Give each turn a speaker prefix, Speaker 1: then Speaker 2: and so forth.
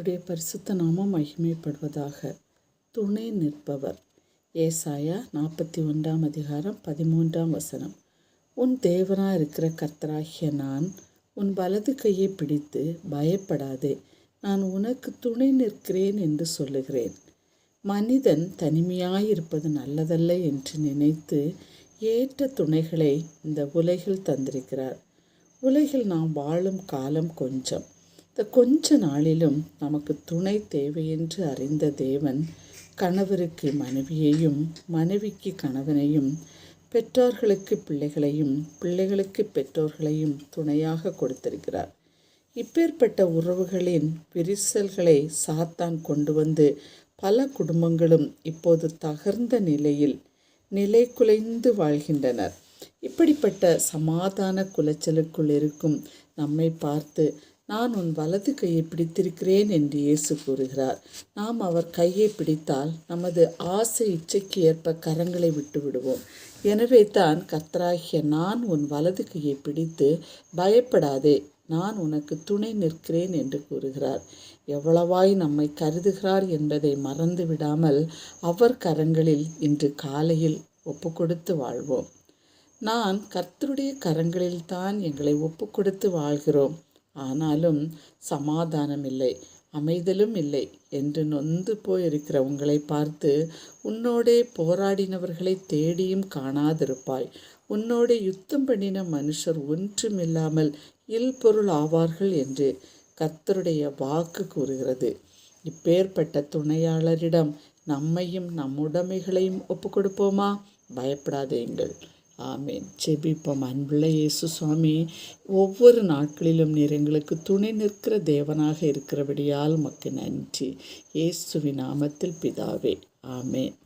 Speaker 1: கர்த்தருடைய பரிசுத்த நாமம் மகிமைப்படுவதாக. துணை நிற்பவர். ஏசாயா நாற்பத்தி ஒன்றாம் அதிகாரம் பதிமூன்றாம் வசனம். உன் தேவனாக இருக்கிற கர்த்தராகிய நான் உன் வலது கையை பிடித்து பயப்படாதே. நான் உனக்கு துணை நிற்கிறேன் என்று சொல்லுகிறேன். மனிதன் தனிமையாயிருப்பது நல்லதல்ல என்று நினைத்து ஏற்ற துணைகளை இந்த உலகில் தந்திருக்கிறார். உலகில் நாம் வாழும் காலம் கொஞ்சம். இந்த கொஞ்ச நாளிலும் நமக்கு துணை தேவையென்று அறிந்த தேவன் கணவருக்கு மனைவியையும் மனைவிக்கு கணவனையும் பெற்றோர்களுக்கு பிள்ளைகளையும் பிள்ளைகளுக்கு பெற்றோர்களையும் துணையாக கொடுத்திருக்கிறார். இப்பேற்பட்ட உறவுகளின் விரிசல்களை சாத்தான் கொண்டு வந்து பல குடும்பங்களும் இப்போது தகர்ந்த நிலையில் நிலை குலைந்து வாழ்கின்றனர். இப்படிப்பட்ட சமாதான குலைச்சலுக்குள் இருக்கும் நம்மை பார்த்து நான் உன் வலது கையை பிடித்திருக்கிறேன் என்று இயேசு கூறுகிறார். நாம் அவர் கையை பிடித்தால் நமது ஆசை இச்சைக்கு ஏற்ப கரங்களை விட்டு விடுவோம் எனவே தான் கத்தராகிய நான் உன் வலது கையை பிடித்து பயப்படாதே நான் உனக்கு துணை நிற்கிறேன் என்று கூறுகிறார். எவ்வளவாய் நம்மை கருதுகிறார் என்பதை மறந்து விடாமல் அவர் கரங்களில் இன்று காலையில் ஒப்பு கொடுத்து வாழ்வோம். நான் கர்த்தருடைய கரங்களில்தான் எங்களை ஒப்பு கொடுத்து வாழ்கிறோம். ஆனாலும் சமாதானம் இல்லை அமைதலும் இல்லை என்று நொந்து போயிருக்கிற உங்களை பார்த்து உன்னோடே போராடினவர்களை தேடியும் காணாதிருப்பாய். உன்னோடே யுத்தம் பண்ணின மனுஷர் ஒன்றுமில்லாமல் இல்பொருள் ஆவார்கள் என்று கத்தருடைய வாக்கு கூறுகிறது. இப்பேற்பட்ட துணையாளரிடம் நம்மையும் நம் உடைமைகளையும் ஒப்பு கொடுப்போமா பயப்படாதேங்கள் ஆமேன். ஜெபிப்போம். அன்புள்ள இயேசு சுவாமி ஒவ்வொரு நாட்களிலும் நீர் எங்களுக்கு துணை நிற்கிற தேவனாக இருக்கிறபடியால் மக்கு நன்றி. இயேசுவின் நாமத்தில் பிதாவே ஆமேன்.